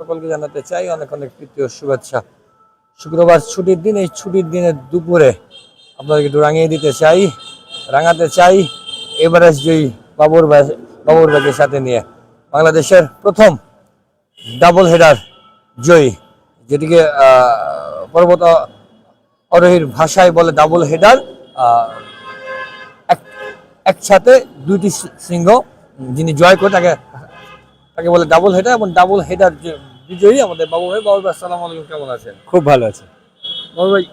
সকলকে জানাতে চাই অনেক অনেক প্রীতি ও শুভেচ্ছা। শুক্রবার ছুটির দিন, এই ছুটির দিনের দুপুরে আপনাদেরকে একটু রাঙিয়ে দিতে চাই, রাঙাতে চাই এভারেস্ট জয়ী বাবুর বাবুর ভাইকে সাথে নিয়ে। বাংলাদেশের প্রথম ডাবল হেডার জয়ী, যেটিকে পর্বত আরোহীর ভাষায় বলে ডাবল হেডার একসাথে দুইটি সিংহ যিনি জয় করে তাকে তাকে বলে ডাবল হেডার এবং ডাবল হেডার যে বিজয়ী আমাদের বাবু ভাই। বাবু ভাই আসসালামু আলাইকুম কেমন আছেন? খুব ভালো আছে। বাবু ভাই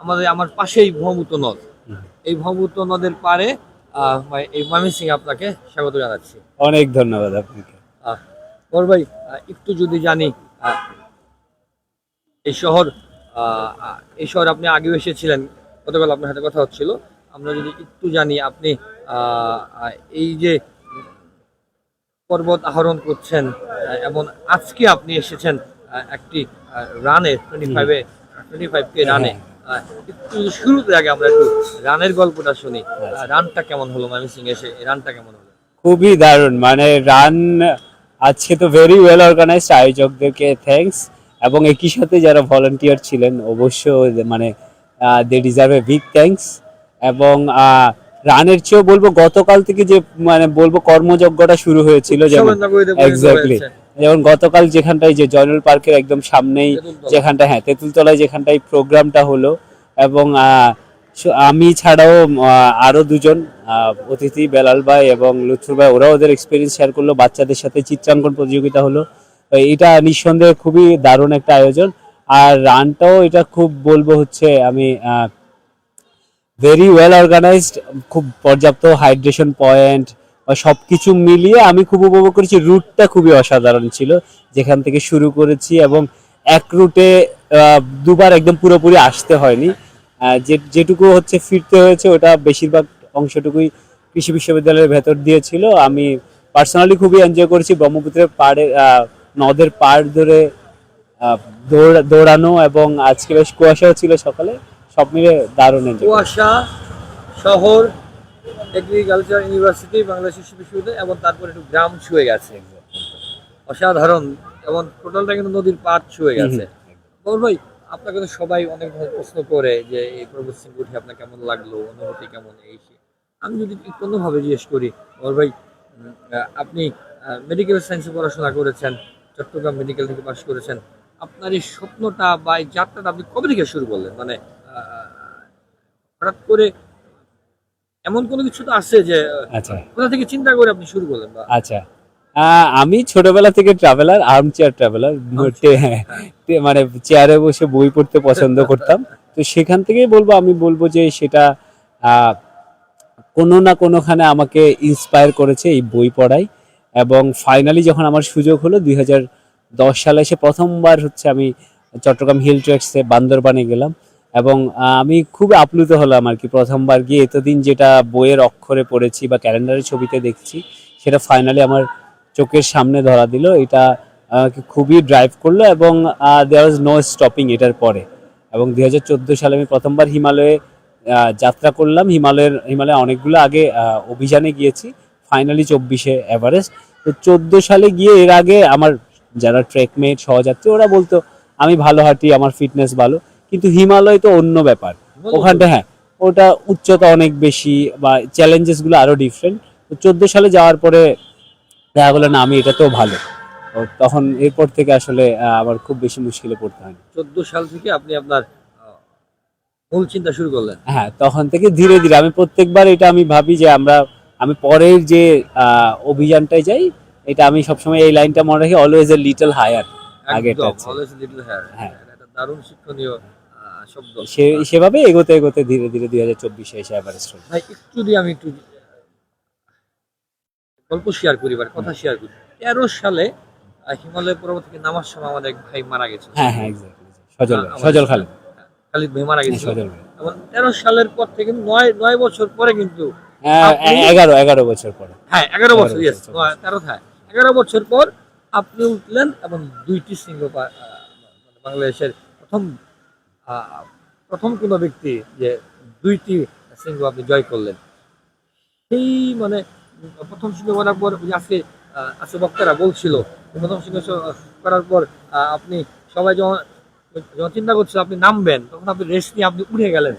আমাদের আমার পাশেই ব্রহ্মপুত্র নদ। এই ব্রহ্মপুত্র নদের পারে এই ময়মনসিং আপনাকে স্বাগত জানাচ্ছি। অনেক ধন্যবাদ আপনাকে। বড় ভাই একটু যদি জানি এই শহর এই শহর আপনি আগেও এসেছিলেন গতকাল আপনার সাথে কথা হচ্ছিল। আমরা যদি একটু জানি আপনি এই যে পর্বত আহরণ করছেন এবং আজকে আপনি এসেছেন একটি রানে টোয়েন্টি ফাইভে টোয়েন্টি ফাইভ কে রানে। একটু শুরুতে আগে আমরা একটু রানের গল্পটা শুনি। রানটা কেমন হলো ময়মনসিং এসে রানটা কেমন হলো? খুবই দারুণ। মানে রান আজকে তো ভেরি ওয়েল অর্গানাইজড আয়োজকদেরকে থ্যাঙ্কস এবং একই সাথে যারা ভলান্টিয়ার ছিলেন অবশ্য মানে they deserve a big thanks এবং রানের চেয়েও বলব গতকাল থেকে যে মানে বলব কর্মযজ্ঞটা শুরু হয়েছিল যেমন এক্স্যাক্টলি যেমন গতকাল যেখানটায় যে জয়নুল পার্কের একদম সামনেই। যেখানটা হ্যাঁ তেঁতুলতলায় যেখানটায় প্রোগ্রামটা হলো এবং আমি ছাড়াও আরও দুজন আহ, অতিথি বেলাল ভাই এবং লুৎফুর ভাই ওরা ওদের এক্সপিরিয়েন্স শেয়ার করল। বাচ্চাদের সাথে চিত্রাঙ্কন প্রতিযোগিতা হলো। এটা নিঃসন্দেহে খুবই দারুণ একটা আয়োজন। আর রানটাও এটা খুব বলব হচ্ছে আমি ভেরি ওয়েল অর্গানাইজড খুব পর্যাপ্ত হাইড্রেশন পয়েন্ট সব কিছু মিলিয়ে আমি খুব উপভোগ করেছি। রুটটা খুবই অসাধারণ ছিল। যেখান থেকে শুরু করেছি এবং এক রুটে দুবার একদম পুরোপুরি আসতে হয়নি। যে, যেটুকু হচ্ছে ফিরতে হয়েছে, ওটা বেশিরভাগ অংশটুকুই কৃষি বিশ্ববিদ্যালয়ের ভেতর দিয়েছিল। আমি পার্সোনালি খুবই এনজয় করেছি। ব্রহ্মপুত্রের পাড়ে নদের পাড় ধরে দৌড়ানো এবং আজকে বেশ কুয়াশাও ছিল সকালে। সব মিলে দারুণ কুয়াশা শহর এগ্রিকালচার ইউনিভার্সিটি বাংলাদেশ কৃষি বিশ্ববিদ্যালয় এবং তারপরে একটু গ্রাম ছুঁয়ে গেছে অসাধারণ এবং টোটালটা কিন্তু নদীর পাড় ছুঁয়ে গেছে। বল ভাই আপনাকে তো সবাই অনেক ধরনের প্রশ্ন করে যে এই পর্বত সিং উঠে আপনার কেমন লাগল অনুভূতি কেমন এই আমি যদি একটু অন্যভাবে জিজ্ঞেস করি বল ভাই আপনি মেডিকেল সায়েন্সে পড়াশোনা করেছেন চট্টগ্রাম মেডিকেল থেকে পাশ করেছেন আপনার এই স্বপ্নটা বা এই যাত্রাটা আপনি কবে থেকে শুরু করলেন? মানে হঠাৎ করে এমন কোনো কিছু তো আছে যে আচ্ছা। কোথা থেকে চিন্তা করে আপনি শুরু করলেন বা? আচ্ছা। আমি ছোটবেলা থেকে ট্রাভেলার আর্ম চেয়ার ট্রাভেলার মানে চেয়ারে বসে বই পড়তে পছন্দ করতাম। তো সেখান থেকেই বলব আমি বলব যে সেটা কোনো না কোনোখানে আমাকে ইন্সপায়ার করেছে এই বই পড়াই। এবং ফাইনালি যখন আমার সুযোগ হলো দুই দশ সালে এসে প্রথমবার হচ্ছে আমি চট্টগ্রাম হিল ট্রেক্সে বান্দরবানে গেলাম। এবং আমি খুব আপ্লুত হলাম আর কি প্রথমবার গিয়ে। এতদিন যেটা বইয়ের অক্ষরে পড়েছি বা ক্যালেন্ডারের ছবিতে দেখছি, সেটা ফাইনালি আমার চোখের সামনে ধরা দিল। এটা আমাকে খুবই ড্রাইভ করল এবং দেয়ার ওয়াজ নো স্টপিং এটার পরে। এবং দুই হাজার চোদ্দ সালে আমি প্রথমবার হিমালয়ে যাত্রা করলাম। হিমালয়ের, হিমালয়ে অনেকগুলো আগে অভিযানে গিয়েছি ফাইনালি চব্বিশে এভারেস্ট তো চোদ্দ সালে গিয়ে এর আগে আমার যারা ট্রেকমেট সহযাত্রী, ওরা বলতো, আমি ভালো হাঁটি, আমার ফিটনেস ভালো। কিন্তু হিমালয় তো অন্য ব্যাপার। ওখানটা হ্যাঁ ওটা উচ্চতা অনেক বেশি বা চ্যালেঞ্জেসগুলো আরও ডিফারেন্ট তো চোদ্দ সালে যাওয়ার পরে দেখা গেলো না আমি এটাতেও ভালো। তখন এরপর থেকে আসলে আমার খুব বেশি মুশকিলে পড়তে হয় চোদ্দ সাল থেকে আপনি আপনার মূল চিন্তা শুরু করলেন। হ্যাঁ তখন থেকে ধীরে ধীরে আমি প্রত্যেকবার এটা আমি ভাবি যে আমরা আমি পরের যে আহ, অভিযানটায় যাই এটা আমি সবসময় এই লাইনটা মনে রাখি অলওয়েজ এ লিটল হায়ার আগেরটা হ্যাঁ। এটা দারুণ শিক্ষণীয় সেভাবে এগোতে এগোতে ধীরে ধীরে দুই হাজার চব্বিশে এসে হলো। ভাই একটু যদি আমি একটু গল্প শেয়ার করি বা কথা শেয়ার করি। তেরো সালে হিমালয় পর্বত থেকে নামার সময় আমাদের এক ভাই মারা গেছে? হ্যাঁ হ্যাঁ সজল সজল খালেদ খালিদ ভাই মারা হ্যাঁ, গেছিল সজল ভাই। এবং তেরো সালের পর থেকে নয় নয় বছর পরে কিন্তু হ্যাঁ, এগারো এগারো বছর পরে। হ্যাঁ এগারো বছর ইয়েস তেরো থাকে এগারো বছর পর আপনি উঠলেন এবং দুইটি সিংহ মানে বাংলাদেশের প্রথম প্রথম কোন ব্যক্তি যে দুইটি সিংহ আপনি জয় করলেন, সেই মানে প্রথম সিংহ করার পর যে আজকে বক্তারা বলছিল প্রথম সিংহাস করার পর আপনি সবাই যখন যখন চিন্তা করছিল আপনি নামবেন, তখন আপনি রেস্ট নিয়ে আপনি উঠে গেলেন।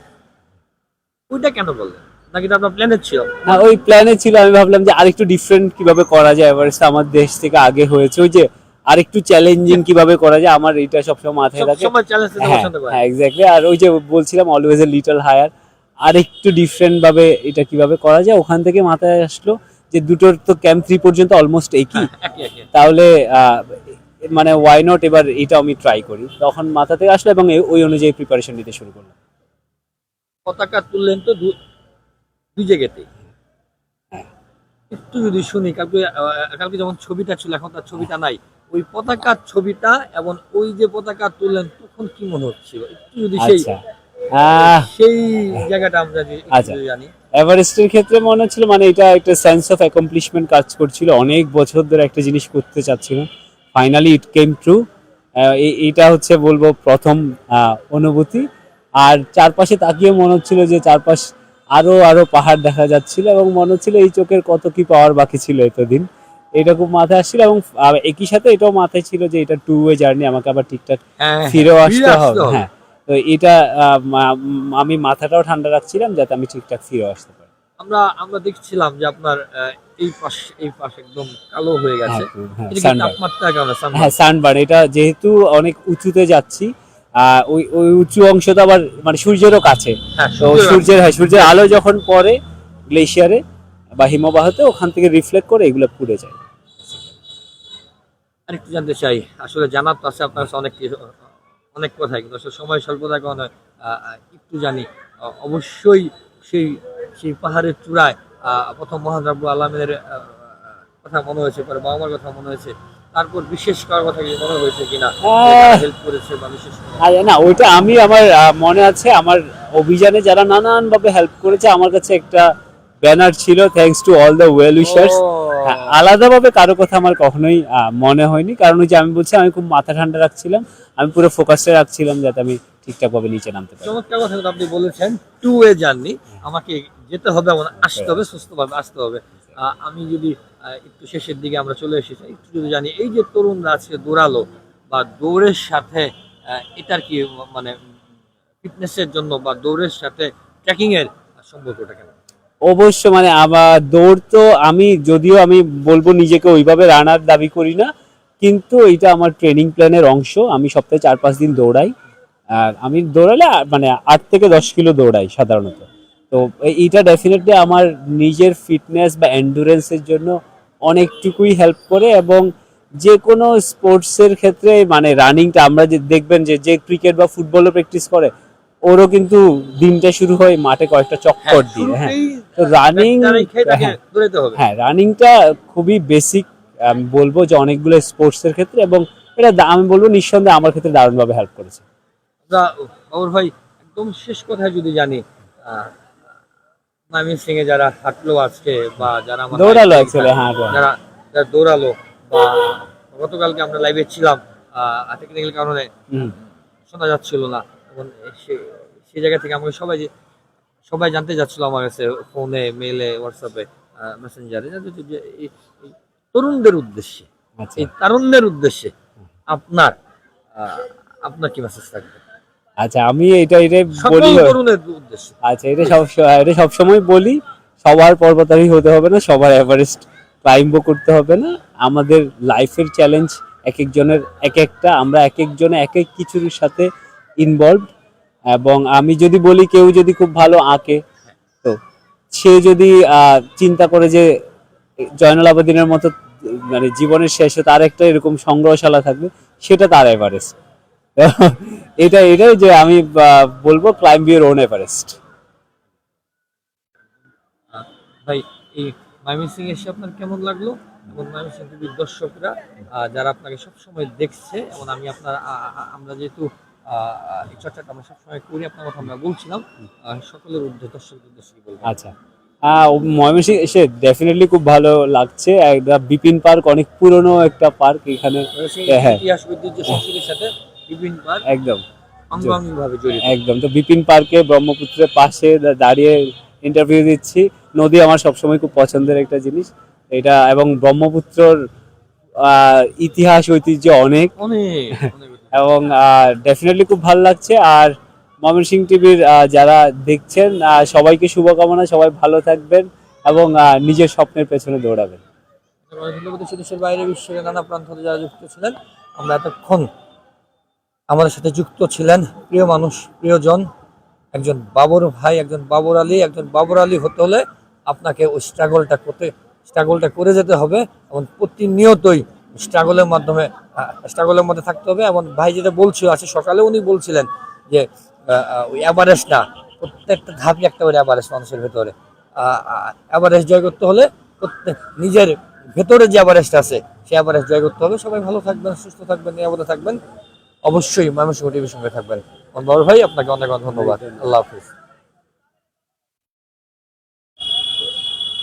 ওইটা কেন বললেন? নাকি আপনার ছিল? ওই প্ল্যানে ছিল, আমি ভাবলাম যে আরেকটু ডিফারেন্ট কীভাবে করা যায়, এভারেস্ট আমার দেশ থেকে আগে হয়েছে, ওই যে আরেকটু চ্যালেঞ্জিং কীভাবে করা যায় আমার এটা সবসময় মাথায় থাকে হ্যাঁ হ্যাঁ। এক্স্যাক্টলি আর ওই যে বলছিলাম অলওয়েজ এ লিটল হায়ার আর একটু ডিফারেন্ট ভাবে এটা কীভাবে করা যায় ওখান থেকে মাথায় আসলো যে দুটোর তো ক্যাম্প থ্রি পর্যন্ত অলমোস্ট একই। একই তাহলে মানে ওয়াই নট এবার এটা আমি ট্রাই করি। তখন মাথা থেকে আসলো এবং ওই অনুযায়ী প্রিপারেশন নিতে শুরু করলাম। পতাকা তুললেন তো দুই জায়গাতে। হ্যাঁ। একটু যদি শুনি কালকে কালকে যখন ছবিটা ছিল এখন তার ছবিটা নাই। ওই পতাকার ছবিটা এবং ওই যে পতাকা তুললেন তখন কি মনে হচ্ছিল? একটু যদি সেই আচ্ছা। সেই জায়গাটা আমরা আচ্ছা। জানি। এভারেস্টের ক্ষেত্রে মনে হচ্ছিল মানে এটা একটা সেন্স অফ অ্যাকমপ্লিশমেন্ট কাজ করছিল অনেক বছর ধরে একটা জিনিস করতে চাচ্ছিলাম। ফাইনালি ইট কেম ট্রু এইটা হচ্ছে বলব প্রথম অনুভূতি। আর চারপাশে তাকিয়ে মনে হচ্ছিল যে চারপাশ আরও আরও পাহাড় দেখা যাচ্ছিল এবং মনে হচ্ছিল এই চোখের কত কি পাওয়ার বাকি ছিল এতদিন। এটা খুব মাথায় আসছিল এবং একই সাথে এটাও মাথায় ছিল যে এটা টু ওয়ে জার্নি আমাকে আবার ঠিকঠাক হ্যাঁ, ফিরেও ফিরে আসতে হবে। হ্যাঁ তো এটা আমি মাথাটাও ঠান্ডা রাখছিলাম যাতে আমি ঠিকঠাক ফিরেও আসতে পারি। আমরা আমরা দেখছিলাম যে আপনার এই পাশ এই পাশ একদম কালো হয়ে গেছে। হ্যাঁ, হ্যাঁ, sunburn? হ্যাঁ সানবার্ন এটা যেহেতু অনেক উঁচুতে যাচ্ছি ওই ওই উঁচু অংশ তো আবার মানে সূর্যেরও কাছে। হ্যাঁ তো সূর্যের সূর্যের হ্যাঁ সূর্যের আলো যখন পড়ে গ্লেশিয়ারে বা হিমবাহতে ওখান থেকে রিফ্লেক্ট করে এগুলো পুড়ে যায়। আরেকটু জানতে চাই আসলে জানার তো আছে আপনার কাছে অনেক কিছু অনেক কথাই কিন্তু আসলে সময় স্বল্পতার কারণে একটু জানি অবশ্যই সেই সেই পাহাড়ের চূড়ায় প্রথম মহান রাব্বুল আলমের কথা মনে হয়েছে পরে বাবা মার কথা মনে হয়েছে তারপর বিশেষ করার কথা কি মনে হয়েছে কিনা হেল্প করেছে বা বিশেষ না ওইটা আমি আমার মনে আছে আমার অভিযানে যারা নানান ভাবে হেল্প করেছে আমার কাছে একটা ব্যানার ছিল thanks to all the well wishers আলাদাভাবে কারও কথা আমার কখনোই মনে হয়নি। কারণ ওই যে আমি বলছি, আমি খুব মাথা ঠান্ডা রাখছিলাম। আমি পুরো ফোকাসে রাখছিলাম যাতে আমি ঠিকঠাক ভাবে নিচে নামতে পারি। চমৎকার কথা আপনি বলেছেন। টু এ জার্নি আমাকে যেতে হবে এবং আসতে হবে, সুস্থভাবে আসতে হবে। আমি যদি একটু শেষের দিকে আমরা চলে এসেছি, একটু যদি জানি, এই যে তরুণরা আজকে দৌড়ালো বা দৌড়ের সাথে এটার কি মানে ফিটনেসের জন্য বা দৌড়ের সাথে ট্রেকিং এর সম্পর্কটা কেন অবশ্য মানে আমার দৌড় তো আমি, যদিও আমি বলব নিজেকে ওইভাবে রানার দাবি করি না, কিন্তু এটা আমার ট্রেনিং প্ল্যানের অংশ। আমি সপ্তাহে চার পাঁচ দিন দৌড়াই। আর আমি দৌড়ালে মানে আট থেকে দশ কিলো দৌড়াই সাধারণত। তো এইটা ডেফিনেটলি আমার নিজের ফিটনেস বা এন্ডুরেন্সের জন্য অনেকটুকুই হেল্প করে এবং যে কোনো স্পোর্টসের ক্ষেত্রে মানে রানিংটা আমরা যে দেখবেন যে যে ক্রিকেট বা ফুটবলও প্র্যাকটিস করে ওরও কিন্তু দিনটা শুরু হয় মাঠে কয়েকটা চক্কর দিয়ে হ্যাঁ। তো রানিং হ্যাঁ। হবে। হ্যাঁ রানিংটা খুবই বেসিক আমি বলব যে অনেকগুলো স্পোর্টসের ক্ষেত্রে এবং এটা আমি বলব নিঃসন্দেহে আমার ক্ষেত্রে দারুণভাবে হেল্প করেছে। আমরা ভাই একদম শেষ কথায় যদি জানি মাইমিন সিং এ যারা হাঁটলো আজকে বা যারা দৌড়ালো অ্যাকচুয়ালি হ্যাঁ যারা যারা দৌড়ালো বা গতকালকে আমরা লাইভে ছিলাম টেকনিক্যাল কারণে শোনা যাচ্ছিল না। এবং সে- সেই জায়গা থেকে আমাকে সবাই যে সবাই জানতে যাচ্ছিল আমার কাছে ফোনে মেলে হোয়াটসঅ্যাপে মেসেঞ্জারে যে তরুণদের উদ্দেশ্যে আচ্ছা। এই তারুণ্যের উদ্দেশ্যে আপনার আপনার কি মেসেজ থাকবে? আচ্ছা আমি এটা এটাই বলি উদ্দেশ্যে। আচ্ছা এটা সব এটা সবসময় বলি সবার পর্বতারই হতে হবে না সবার এভারেস্ট ক্লাইম্বও করতে হবে না। আমাদের লাইফের চ্যালেঞ্জ এক একজনের এক একটা আমরা এক একজনে এক এক কিছুর সাথে ইনভলভ এবং আমি যদি বলি কেউ যদি খুব ভালো আঁকে, তো সে যদি চিন্তা করে যে জয়নাল আবেদিনের মতো মানে জীবনের শেষে তার একটা এরকম সংগ্রহশালা থাকবে, সেটা তার এভারেস্ট। এটা, এটাই যে আমি বলব ক্লাইম্ব ইউর ওন এভারেস্ট ভাই, এই এসে আপনার কেমন লাগল? এবং দর্শকরা যারা আপনাকে সবসময় দেখছে, এবং আমি আপনার আমরা যেহেতু এই চর্চাটা আমরা সবসময় করি আপনার কথা আমরা বলছিলাম। সকলের দর্শকদের বলব আচ্ছা। ময়মনসিংহ এসে ডেফিনেটলি খুব ভালো লাগছে। একটা বিপিন পার্ক অনেক পুরনো একটা পার্ক এখানে। হ্যাঁ। ইতিহাস ঐতিহ্য সংস্কৃতির সাথে বিভিন্ন বার একদম। একদম। তো বিপিন পার্কে ব্রহ্মপুত্রের পাশে দাঁড়িয়ে ইন্টারভিউ দিচ্ছি। নদী আমার সবসময় খুব পছন্দের একটা জিনিস। এটা এবং ব্রহ্মপুত্রর ইতিহাস ঐতিহ্য অনেক অনেক। এবং ডেফিনেটলি খুব ভালো লাগছে। আর ময়মনসিং টিভির যারা দেখছেন সবাইকে শুভকামনা, সবাই ভালো থাকবেন এবং নিজের স্বপ্নের পেছনে দৌড়াবেন। দেশের বাইরে বিশ্বের নানা প্রান্ত যারা যুক্ত ছিলেন, আমরা এতক্ষণ আমাদের সাথে যুক্ত ছিলেন। প্রিয় মানুষ, প্রিয়জন, একজন বাবর ভাই, একজন বাবর আলী, একজন বাবর আলী হতে হলে আপনাকে ওই স্ট্রাগলটা করতে স্ট্রাগলটা করে যেতে হবে এবং প্রতিনিয়তই স্ট্রাগলের মাধ্যমে স্ট্রাগলের মধ্যে থাকতে হবে এবং ভাই যেটা বলছিল আজকে সকালে উনি বলছিলেন যে ওই অ্যাভারেস্ট না প্রত্যেকটা ধাপই একটা করে অ্যাভারেস্ট মানুষের ভেতরে অ্যাভারেস্ট জয় করতে হলে প্রত্যেক নিজের ভেতরে যে অ্যাভারেস্ট আছে সেই অ্যাভারেস্ট জয় করতে হবে সবাই ভালো থাকবেন সুস্থ থাকবেন নিরাপদে থাকবেন অবশ্যই মানুষ টিভির সঙ্গে থাকবেন বড় ভাই আপনাকে অনেক অনেক ধন্যবাদ আল্লাহ হাফিজ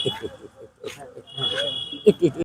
একটু একটু